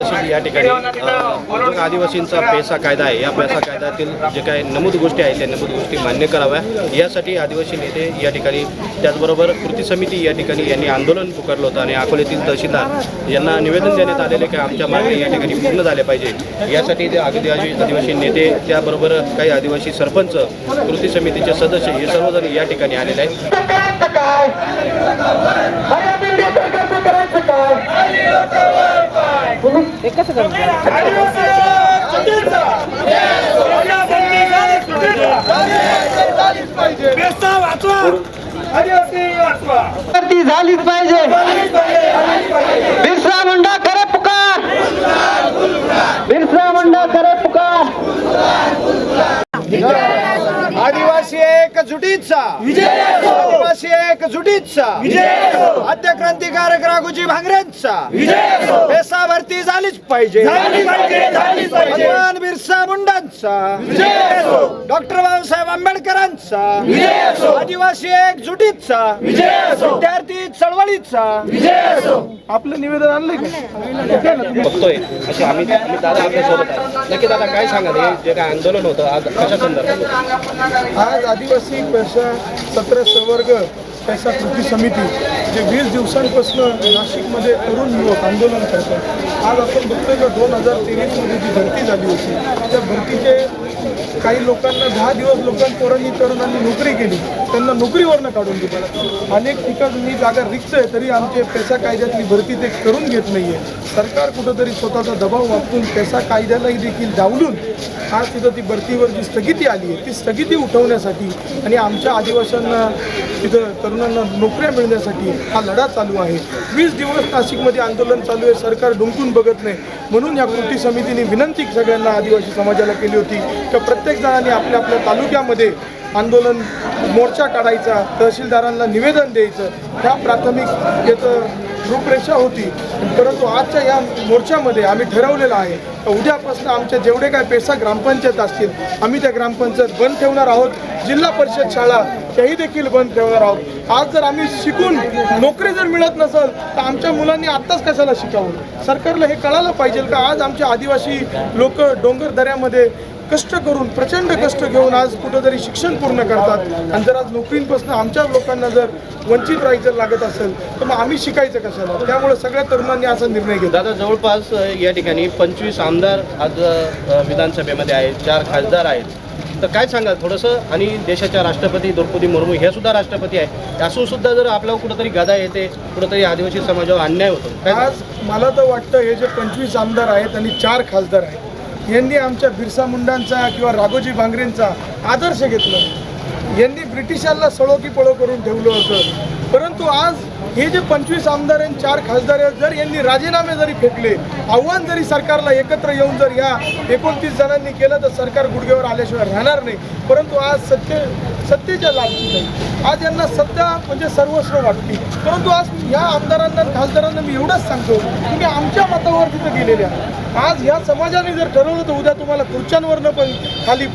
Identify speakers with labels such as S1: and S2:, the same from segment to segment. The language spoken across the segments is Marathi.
S1: तसेच या ठिकाणी अ, आदिवासींचा पेसा कायदा आहे. या पेसा कायद्यातील जे काही नमूद गोष्टी आहेत त्या नमूद गोष्टी मान्य कराव्या. यासाठी आदिवासी नेते या ठिकाणी त्याचबरोबर कृती समिती या ठिकाणी यांनी आंदोलन पुकारलं होतं आणि अकोल्यातील तहसीलदार यांना निवेदन देण्यात आलेले की आमच्या मागणी या ठिकाणी पूर्ण झाल्या पाहिजे. यासाठी ते आदिवासी आदिवासी नेते त्याबरोबर काही आदिवासी सरपंच कृती समितीचे सदस्य हे सर्वजण या ठिकाणी आलेले आहेत.
S2: ती झालीच पाहिजे. बिरसा मुंडा करे पुकार. बिरसा मुंडा करे पुकार.
S3: आदिवासी एकजुटीचा. आदिवासी एकजुटीचा. आद्य क्रांतिकारक राघोजी भांगरेंचा. झालीच पाहिजे. भगवान बिरसा मुंडांचा. डॉक्टर बाबासाहेब आंबेडकरांचा. आदिवासी एकजुटीचा. विद्यार्थी चळवळीचा. आपलं निवेदन आणलंय का?
S1: बघतोय. असे आम्ही आम्ही दादा आपल्यासोबत आहे. नक्की दादा काय सांगाल? हे जे काय आंदोलन होतं आज कशा संदर्भात
S3: आज आदिवासी पेशा सत्र संवर्ग पैसा कृती समिती जे वीस दिवसांपासून नाशिकमध्ये तरुण युवक आंदोलन करतात. आज आपण बघतोय का दोन हजार तेवीसमध्ये जी भरती झाली होती त्या भरतीचे काही लोकांना दहा दिवस लोकांपोरांनी तरुणांनी नोकरी केली. त्यांना नोकरीवरनं काढून दिलं. अनेक ठिकाणी जागा रिक्त आहे तरी आमचे पेसा कायद्यातली भरती ते करून घेत नाही आहे सरकार कुठंतरी स्वतःचा दबाव वापरून पेसा कायद्यालाही देखील डावलून आज तिथं ती भरतीवर जी स्थगिती आली आहे ती स्थगिती उठवण्यासाठी आणि आमच्या आदिवासींना तिथं तरुणांना नोकऱ्या मिळण्यासाठी हा लढा चालू आहे. वीस दिवस नाशिकमध्ये आंदोलन चालू आहे सरकार डुंकून बघत नाही. म्हणून या कृती समितीने विनंती सगळ्यांना आदिवासी समाजाला केली होती की प्रत्येक जणांनी आपल्या आपल्या तालुक्यामध्ये आंदोलन मोर्चा काढायचा तहसीलदारांना निवेदन द्यायचं ह्या प्राथमिक याचं रूपरेषा होती. परंतु आजच्या या मोर्चामध्ये आम्ही ठरवलेलं आहे उद्यापासून आमच्या जेवढे काय पेसा ग्रामपंचायत असतील आम्ही त्या ग्रामपंचायत बंद ठेवणार आहोत जिल्हा परिषद शाळा त्याही देखील बंद ठेवणार आहोत. आज जर आम्ही शिकून नोकरी जर मिळत नसेल तर आमच्या मुलांनी आत्ताच कशाला शिकावं? सरकारला हे कळायला पाहिजे का आज आमचे आदिवासी लोक डोंगर दऱ्यामध्ये कष्ट करून प्रचंड कष्ट घेऊन आज कुठंतरी शिक्षण पूर्ण करतात. आणि जर आज नोकरींपासून आमच्या लोकांना जर वंचित राहायचं लागत असेल तर मग आम्ही शिकायचं कशाला? त्यामुळे सगळ्या तरुणांनी असा निर्णय घेतला.
S1: दादा जवळपास या ठिकाणी पंचवीस आमदार आज विधानसभेमध्ये आहेत चार खासदार आहेत. तर काय सांगाल थोडंसं? आणि देशाच्या राष्ट्रपती द्रौपदी मुर्मू हे सुद्धा राष्ट्रपती आहे असून सुद्धा जर आपल्यावर कुठंतरी गदा येते कुठंतरी आदिवासी समाजावर अन्याय होतो
S3: आज मला तर वाटतं हे जे पंचवीस आमदार आहेत आणि चार खासदार आहेत यांनी आमच्या बिरसा मुंडांचा किंवा राघोजी भांगरेंचा आदर्श घेतला. यांनी ब्रिटिशांना सळो की पळो करून ठेवलं होतं. परंतु आज हे जे पंचवीस आमदार आणि चार खासदार आहेत जर यांनी राजीनामे जरी फेकले आव्हान जरी सरकारला एकत्र येऊन जर या एकोणतीस जणांनी केलं तर सरकार गुडघ्यावर आल्याशिवाय राहणार नाही. परंतु आज सत्य सत्तेच्या लाभची नाही आज यांना सत्ता म्हणजे सर्वस्व वाटली परंतु आज ह्या आमदारांना खासदारांना मी एवढंच सांगतो तुम्ही आमच्या मतावर तिथं गेलेले आहात. आज ह्या समाजाने जर ठरवलं तर उद्या तुम्हाला खुर्च्यांवरनं पण खाली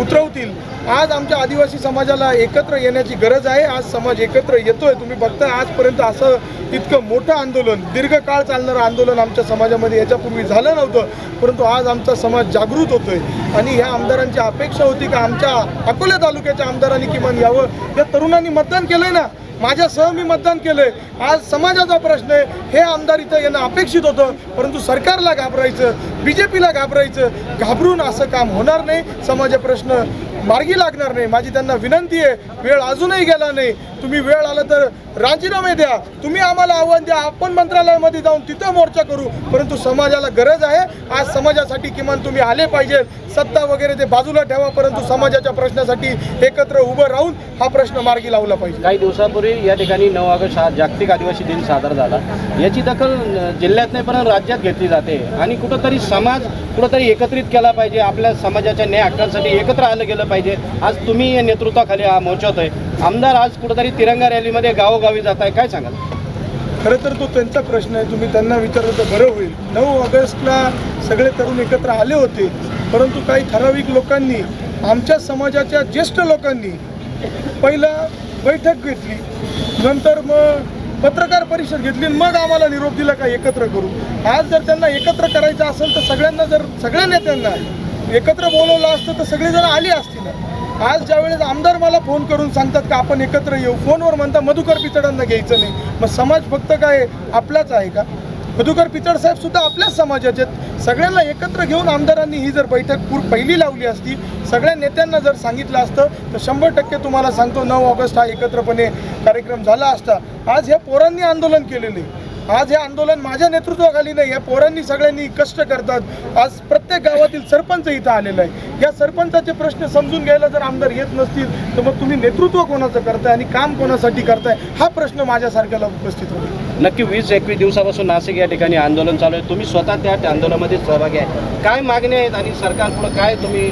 S3: उतरवतील. आज आमच्या आदिवासी समाजाला एकत्र येण्याची गरज आहे. आज समाज एकत्र येतोय. तुम्ही बघता आजपर्यंत असं इतकं मोठं आंदोलन दीर्घकाळ चालणारं आंदोलन आमच्या समाजामध्ये याच्यापूर्वी झालं नव्हतं. परंतु आज आमचा समाज जागृत होतोय. आणि ह्या आमदारांची अपेक्षा होती का आमच्या अकोला तालुक्याच्या आमदारांनी किमान यावं? या तरुणांनी मतदान केलंय ना? माझ्यासह मी मतदान केलंय. आज समाजाचा प्रश्न आहे. हे आमदार इथं यांना अपेक्षित होतं परंतु सरकारला घाबरायचं. बी जे पीला घाबरायचं घाबरून असं काम होणार नाही. समाजा प्रश्न मार्गी लागणार नाही. माझी त्यांना विनंती आहे वेळ अजूनही गेला नाही. तुम्ही वेळ आला तर राजीनामे द्या. तुम्ही आम्हाला आव्हान द्या. आपण मंत्रालयामध्ये जाऊन तिथं मोर्चा करू. परंतु समाजाला गरज आहे. आज समाजासाठी किमान तुम्ही आले पाहिजे. सत्ता वगैरे ते बाजूला ठेवा. परंतु समाजाच्या प्रश्नासाठी एकत्र उभं राहून हा प्रश्न मार्गी लावला पाहिजे.
S1: काही दिवसापूर्वी या ठिकाणी नऊ ऑगस्ट हा जागतिक आदिवासी दिन साजरा झाला. याची दखल जिल्ह्यात नाही पण राज्यात घेतली जाते. आणि कुठंतरी समाज कुठंतरी एकत्रित केला पाहिजे आपल्या समाजाच्या न्याय हक्कांसाठी एकत्र आलं गेलं पाहिजे. आज तुम्ही या नेतृत्वाखाली हा मोर्चात आहे आमदार आज कुठंतरी तिरंगा रॅलीमध्ये गावोगावी जात आहे काय सांगाल?
S3: खरं तर तो त्यांचा प्रश्न आहे. तुम्ही त्यांना विचारलं तर बरं होईल. नऊ ऑगस्टला सगळे तरुण एकत्र आले होते. परंतु काही ठराविक लोकांनी आमच्या समाजाच्या ज्येष्ठ लोकांनी पहिला बैठक घेतली. नंतर मग पत्रकार परिषद घेतली आणि मग आम्हाला निरोप दिला का एकत्र करू आज जर त्यांना एकत्र करायचं असेल तर सगळ्यांना जर सगळ्या नेत्यांना एकत्र बोलवलं असतं तर सगळेजण आले असतील आज ज्यावेळेस आमदार मला फोन करून सांगतात का आपण एकत्र येऊ फोनवर म्हणता मधुकर पिचडांना घ्यायचं नाही. मग समाज फक्त काय आपलाच आहे का? मधुकर पिचड साहेब सुद्धा आपल्याच समाजाचे आहेत. सगळ्यांना एकत्र घेऊन आमदारांनी ही जर बैठक पूर पहिली लावली असती सगळ्या नेत्यांना जर सांगितलं असतं तर शंभर टक्के तुम्हाला सांगतो नऊ ऑगस्ट हा एकत्रपणे कार्यक्रम झाला असता. आज ह्या पोरांनी आंदोलन केलेलं आहे. आज हे आंदोलन माझ्या नेतृत्वाखाली नाही या पोरांनी सगळ्यांनी कष्ट करतात. आज प्रत्येक गावातील सरपंच इथं आलेला आहे. या सरपंचाचे प्रश्न समजून घ्यायला जर आमदार येत नसतील तर मग तुम्ही नेतृत्व कोणाचं करताय आणि काम कोणासाठी करताय हा प्रश्न माझ्यासारख्याला उपस्थित होतो
S1: नक्की वीस एकवीस दिवसापासून नाशिक या ठिकाणी आंदोलन चालू आहे. तुम्ही स्वतः त्या आंदोलनामध्ये सहभागी आहे. काय मागणी आहेत आणि सरकारपुढं काय तुम्ही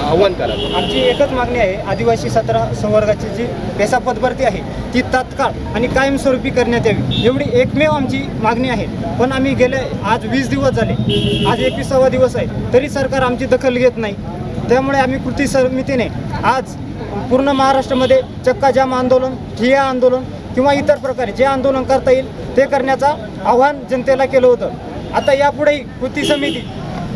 S1: आव्हान कराल?
S4: आमची एकच मागणी आहे आदिवासी सतरा संवर्गाची जी पेसापद पदभरती आहे ती तात्काळ आणि कायमस्वरूपी करण्यात यावी. एवढी एकमेव आमची मागणी आहे. पण आम्ही गेले आज वीस दिवस झाले. आज एकविसावा दिवस आहे. तरी सरकार आमची दखल घेत नाही. त्यामुळे आम्ही कृती समितीने आज पूर्ण महाराष्ट्रामध्ये चक्काजाम आंदोलन ठिया आंदोलन किंवा इतर प्रकारे जे आंदोलन करता येईल ते करण्याचा आव्हान जनतेला केलं होतं. आता यापुढेही कृती समिती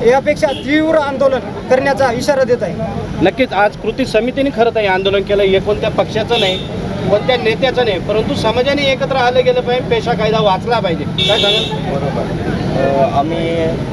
S4: यापेक्षा तीव्र आंदोलन करण्याचा इशारा देत आहे.
S1: नक्कीच आज कृती समितीने खरं तर हे आंदोलन केलं. हे कोणत्या पक्षाचं नाही कोणत्या नेत्याचं नाही परंतु समाजाने एकत्र आलं गेलं पाहिजे पेशा कायदा वाचला पाहिजे. काय सांगाल?
S5: आम्ही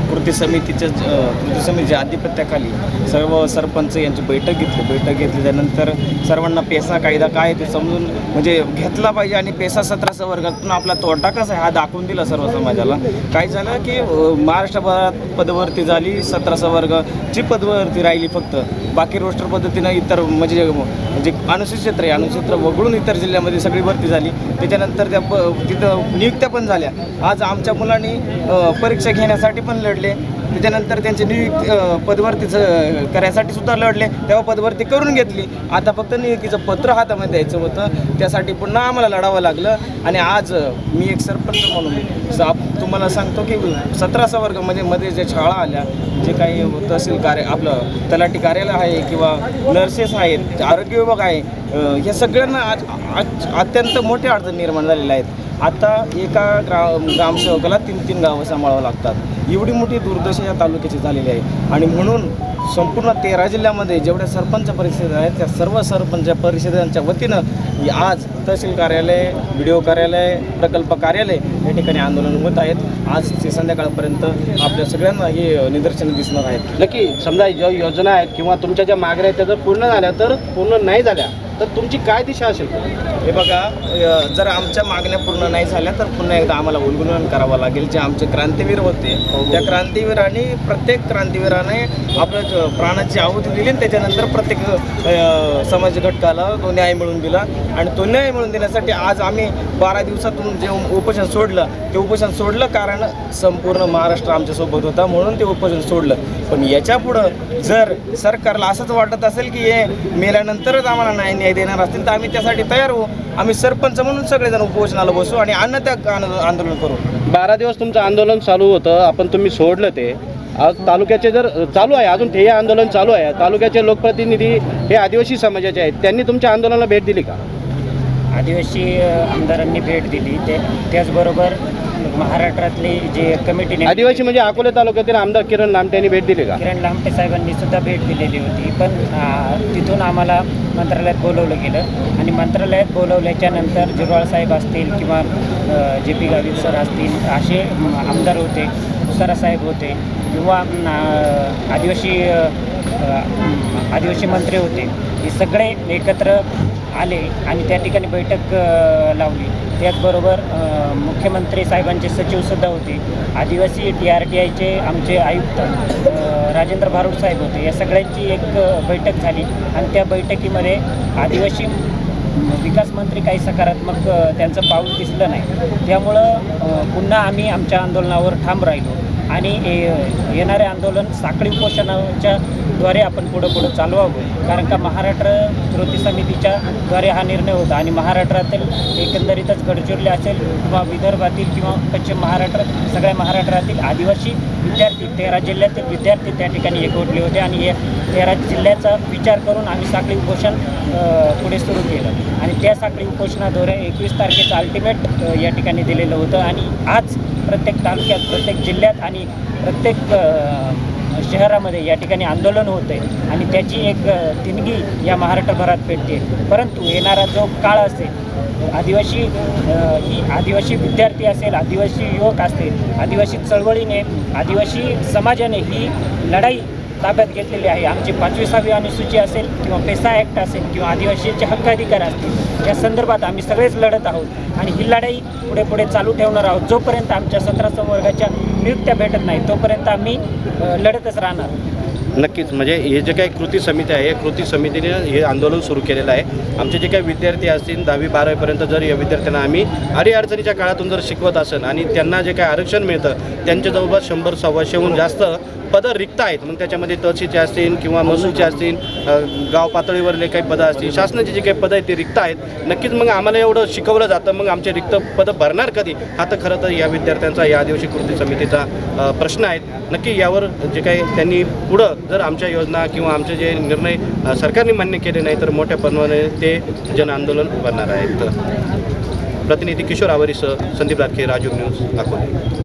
S5: कृती समितीच्या कृती समितीच्या आधिपत्याखाली सर्व सरपंच यांची बैठक घेतली. बैठक घेतली त्यानंतर सर्वांना पेसा कायदा काय ते समजून म्हणजे घेतला पाहिजे आणि पेसा सतराचा वर्गातून आपला तोटा कसा आहे हा दाखवून दिला सर्व समाजाला. काय झालं की महाराष्ट्रभरात पदवर्ती झाली सतराचा वर्गची पदवर्ती राहिली फक्त. बाकी रोस्टर पद्धतीनं इतर म्हणजे म्हणजे अनुसूचित क्षेत्र आहे. अनुसूचित क्षेत्र वगळून इतर जिल्ह्यामध्ये सगळी भरती झाली. त्याच्यानंतर त्या प तिथं नियुक्त्या पण झाल्या. आज आमच्या मुलांनी परीक्षा घेण्यासाठी पण लढले. त्याच्यानंतर त्यांची नियुक्ती पदवर्तीचं करायसाठी सुद्धा लढले. तेव्हा पदवर्ती करून घेतली. आता फक्त नियुक्तीचं पत्र हातामध्ये द्यायचं होतं. त्यासाठी पुन्हा आम्हाला लढावं लागलं. आणि आज मी एक सरपंच म्हणून स- तुम्हाला सांगतो की सतराचा वर्गामध्ये मध्ये जे शाळा आल्या जे काही तहसील कार्य आपलं तलाठी कार्यालय आहे किंवा नर्सेस आहेत आरोग्य विभाग आहे या सगळ्यांना आज आज अत्यंत मोठ्या अडचणी निर्माण झालेल्या आहेत. आता एका ग्रा ग्रामसेवकाला तीन तीन गावं सांभाळावं लागतात. एवढी मोठी दुर्दशा या तालुक्याची झालेली आहे. आणि म्हणून संपूर्ण तेरा जिल्ह्यामध्ये जेवढ्या सरपंच परिषदा आहेत त्या सर्व सरपंच परिषदांच्या वतीनं आज तहसील कार्यालय बी कार्यालय प्रकल्प कार्यालय या ठिकाणी आंदोलन होत आहेत. आज ते संध्याकाळपर्यंत आपल्या सगळ्यांना हे निदर्शनं दिसणार आहेत.
S1: नक्की समजा ज्या योजना आहेत किंवा तुमच्या ज्या मागण्या आहेत त्या जर पूर्ण झाल्या तर पूर्ण नाही झाल्या तर तुमची काय दिशा असेल?
S5: हे बघा जर आमच्या मागण्या पूर्ण नाही झाल्या तर पुन्हा एकदा आम्हाला उल्गुलन करावं लागेल. जे आमचे क्रांतीवीर होते त्या क्रांतीवीरांनी प्रत्येक क्रांतीवीराने आपल्या प्राणाची आहुती दिली आणि त्याच्यानंतर प्रत्येक समाज घटकाला तो न्याय मिळवून दिला. आणि तो न्याय मिळवून देण्यासाठी आज आम्ही बारा दिवसातून जे उपोषण सोडलं ते उपोषण सोडलं कारण संपूर्ण महाराष्ट्र आमच्यासोबत होता म्हणून ते उपोषण सोडलं. पण याच्या पुढं जर सरकारला असंच वाटत असेल की हे मेल्यानंतरच आम्हाला न्याय न्याय देणार असतील तर आम्ही त्यासाठी तयार होऊ. आम्ही सरपंच म्हणून सगळेजण उपोषणाला बसू आणि अन्न त्या आंदोलन करू.
S1: बारा दिवस तुमचं आंदोलन चालू होतं आपण तुम्ही सोडलं ते. आज तालुक्याचे जर चालू आहे अजून ठेय आंदोलन चालू आहे तालुक्याचे लोकप्रतिनिधी हे आदिवासी समाजाचे आहेत त्यांनी तुमच्या आंदोलनाला भेट दिली का?
S4: आदिवासी आमदारांनी भेट दिली. ते त्याचबरोबर महाराष्ट्रातली जे कमिटी नेम-
S1: आदिवासी म्हणजे अकोले तालुक्यातील आमदार किरण लामटे यांनी भेट दिली का?
S4: किरण लांबटे साहेबांनी सुद्धा भेट दिलेली होती. पण तिथून आम्हाला मंत्रालयात बोलवलं गेलं. आणि मंत्रालयात बोलवल्याच्या नंतर जिरवाळ साहेब असतील किंवा जे पी गावित सर असतील असे आमदार होते साहेब होते किंवा आदिवासी आदिवासी मंत्री होते हे सगळे एकत्र आले आणि त्या ठिकाणी बैठक लावली. त्याचबरोबर मुख्यमंत्री साहेबांचे सचिवसुद्धा होते. आदिवासी टी आर टी आयचे आमचे आयुक्त राजेंद्र भारूड साहेब होते. या सगळ्यांची एक बैठक झाली आणि त्या बैठकीमध्ये आदिवासी विकास मंत्री काही सकारात्मक त्यांचं पाऊल दिसलं नाही. त्यामुळं पुन्हा आम्ही आमच्या आंदोलनावर ठाम राहिलो. आणि ए- येणारे आंदोलन साखळी उपोषणाच्या द्वारे आपण पुढं पुढं चालवावं. कारण का महाराष्ट्र कृती समितीच्या द्वारे हा निर्णय होता आणि महाराष्ट्रातील एकंदरीतच गडचिरोली असेल किंवा विदर्भातील किंवा पश्चिम महाराष्ट्र सगळ्या महाराष्ट्रातील आदिवासी विद्यार्थी तेरा जिल्ह्यातील विद्यार्थी त्या ठिकाणी एकवटले होते आणि या तेरा जिल्ह्याचा विचार करून आम्ही साखळी उपोषण पुढे सुरू केलं. आणि त्या साखळी उपोषणाद्वारे एकवीस तारखेचं अल्टिमेट या ठिकाणी दिलेलं होतं. आणि आज प्रत्येक तालुक्यात प्रत्येक जिल्ह्यात आणि प्रत्येक शहरामध्ये या ठिकाणी आंदोलन होत आहे आणि त्याची एक तिणगी या महाराष्ट्रभरात पेटते. परंतु येणारा जो काळ असेल आदिवासी ही आदिवासी विद्यार्थी असेल आदिवासी युवक असतील आदिवासी चळवळीने आदिवासी समाजाने ही लढाई ताब्यात घेतलेली आहे. आमची पाचवी सहावी अनुसूची असेल किंवा पेसा ॲक्ट असेल किंवा आदिवासीचे हक्क अधिकार असतील या संदर्भात आम्ही सगळेच लढत आहोत आणि ही लढाई पुढे पुढे चालू ठेवणार आहोत. जोपर्यंत आमच्या सतरा संवर्गाच्या नियुक्त्या भेटत नाही तोपर्यंत आम्ही लढतच राहणार.
S1: नक्कीच. म्हणजे हे जे काही कृती समिती आहे या कृती समितीने हे आंदोलन सुरू केलेलं आहे. आमचे जे काही विद्यार्थी असतील दहावी बारावीपर्यंत जर या विद्यार्थ्यांना आम्ही अडीअडचणीच्या काळातून जर शिकवत असेल आणि त्यांना जे काही आरक्षण मिळतं त्यांच्या जवळपास शंभर सव्वाशेहून जास्त पदं रिक्त आहेत. मग त्याच्यामध्ये तहसीलचे असतील किंवा महसूलचे असतील गाव पातळीवरले काही पदं असतील शासनाची जी काही पदं आहेत ती रिक्त आहेत. नक्कीच मग आम्हाला एवढं शिकवलं जातं मग आमचे रिक्त पदं भरणार कधी? हा तर खरं तर या विद्यार्थ्यांचा या दिवशी कृती समितीचा प्रश्न आहे नक्की यावर जे काही त्यांनी पुढं जर आमच्या योजना किंवा आमचे जे निर्णय सरकारने मान्य केले नाही तर मोठ्या प्रमाणाने ते जन आंदोलन आहेत. प्रतिनिधी किशोर आवारीसह संदीप राटके राजू न्यूज अकोले.